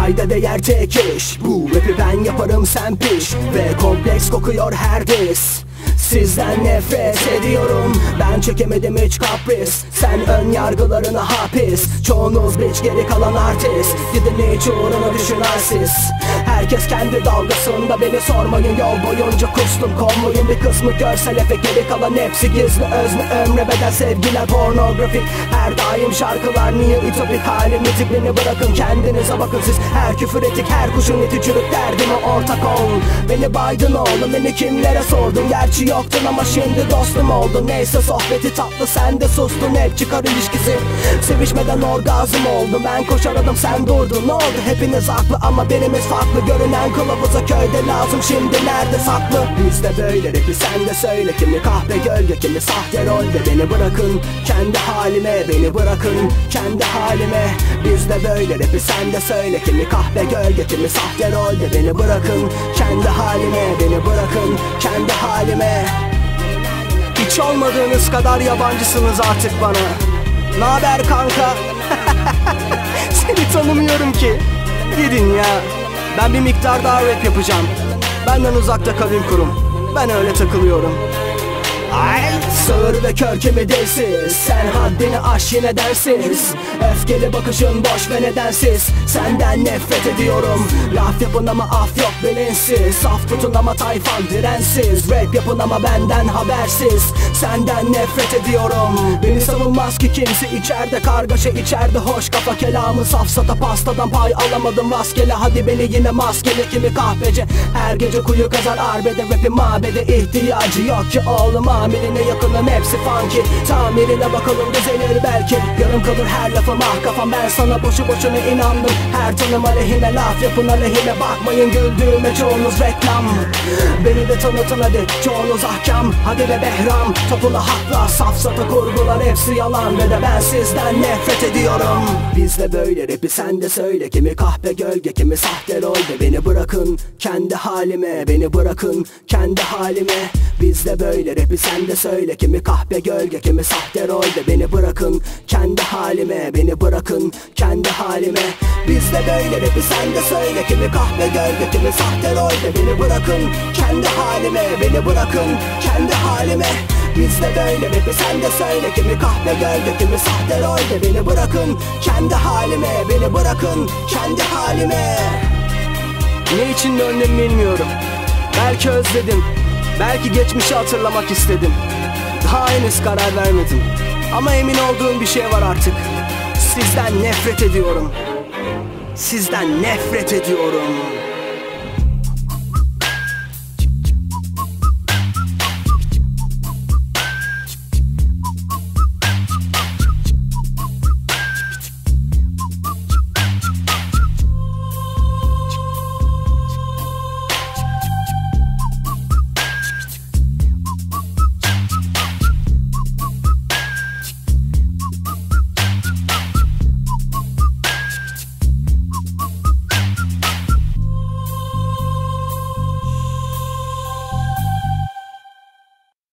Kayda değer tek iş. Bu rapi ben yaparım sen piş. Ve kompleks kokuyor her diz Sizden nefret ediyorum. Ben çekemedim hiç kapris. Sen ön yargılarına hapis. Çoğunuz biç geri kalan artist. Gidin hiç uğruna düşünen siz Herkes kendi dalgasında beni sormayın. Yol boyunca kustum konvoyun bir kısmı görsel efekt Geri kalan hepsi gizli özlü ömre bedel sevgiler pornografik. Her daim şarkılar niye ütopik? Halim mitik Beni bırakın kendinize bakın siz. Her küfür etik her kuşun eti çürük derdime ortak ol. Beni baydın oğlum beni kimlere sordun? Gerçi yoktun ama şimdi dostum oldun. Neyse sohbeti tatlı sen de sustun. Hep çıkar ilişkisi. Sevişmeden orgazm oldu Ben koşaradım sen durdun. Ne oldu? Hepiniz haklı ama birimiz farklı Görünen kılavuza köyde lazım şimdi nerede saklı? Bizde böyle rapi sen de söyle. Kimi kahve gölge kimi sahte rolde. Beni bırakın kendi halime Beni bırakın kendi halime. Bizde böyle rapi sen de söyle. Kimi kahve gölge kimi sahte rolde. Beni bırakın kendi halime Beni bırakın kendi halime. Hiç olmadığınız kadar yabancısınız artık bana. Naber kanka? Seni tanımıyorum ki. Gidin ya Ben bir miktar daha rap yapacağım. Benden uzakta kavim kurum. Ben öyle takılıyorum. Ay Sağır ve kör kimi dilsiz? Sen haddini aş yine dersiz. Öfkeli bakışın boş ve nedensiz. Senden nefret ediyorum. Laf yapın ama af yok bilinsiz Saf tutun ama tayfan dirensiz. Rap yapın ama benden habersiz. Senden nefret ediyorum. Beni savunmaz ki kimse. İçeride Kargaşa içeride hoş kafa kelamı. Safsata pastadan pay alamadım rastgele. Hadi beni yine maskeli kimi kahveci Her gece kuyu kazar arbede. Rap'i mabede. İhtiyacı yok ki oğlum. Amirine yakınım hepsi funky. Tamirine bakalım düzelir belki. Yarım kalır her lafım ah kafam. Ben sana boşu boşuna inandım. Her tanım aleyhine laf yapın aleyhine Bakmayın. Güldüğüme çoğunuz reklam. Beni de tanıtın hadi çoğunuz ahkam. Hadi be Behram topula hakla. Safsata kurgular hepsi yalan. Ve de ben sizden nefret ediyorum. Bizde böyle rapi sen de söyle. Kimi kahpe gölge kimi sahte rolde Beni bırakın kendi halime. Beni bırakın kendi halime. Bizde böyle rapi sen de söyle. Kimi kahpe gölge kimi sahte rolde Beni bırakın kendi halime Beni bırakın kendi halime. Bizde böyle rapi sen de söyle. Kimi kahpe gölge kimi sahte rolde Beni bırakın kendi halime Beni bırakın kendi halime. Bizde böyle rapi sen de söyle. Kimi kahpe gölge kimi sahte rolde Beni bırakın kendi halime Beni bırakın kendi halime. Ne için döndüm bilmiyorum. Belki özledim Belki geçmişi hatırlamak istedim Daha henüz karar vermedim. Ama emin olduğum bir şey var artık. Sizden nefret ediyorum. Sizden nefret ediyorum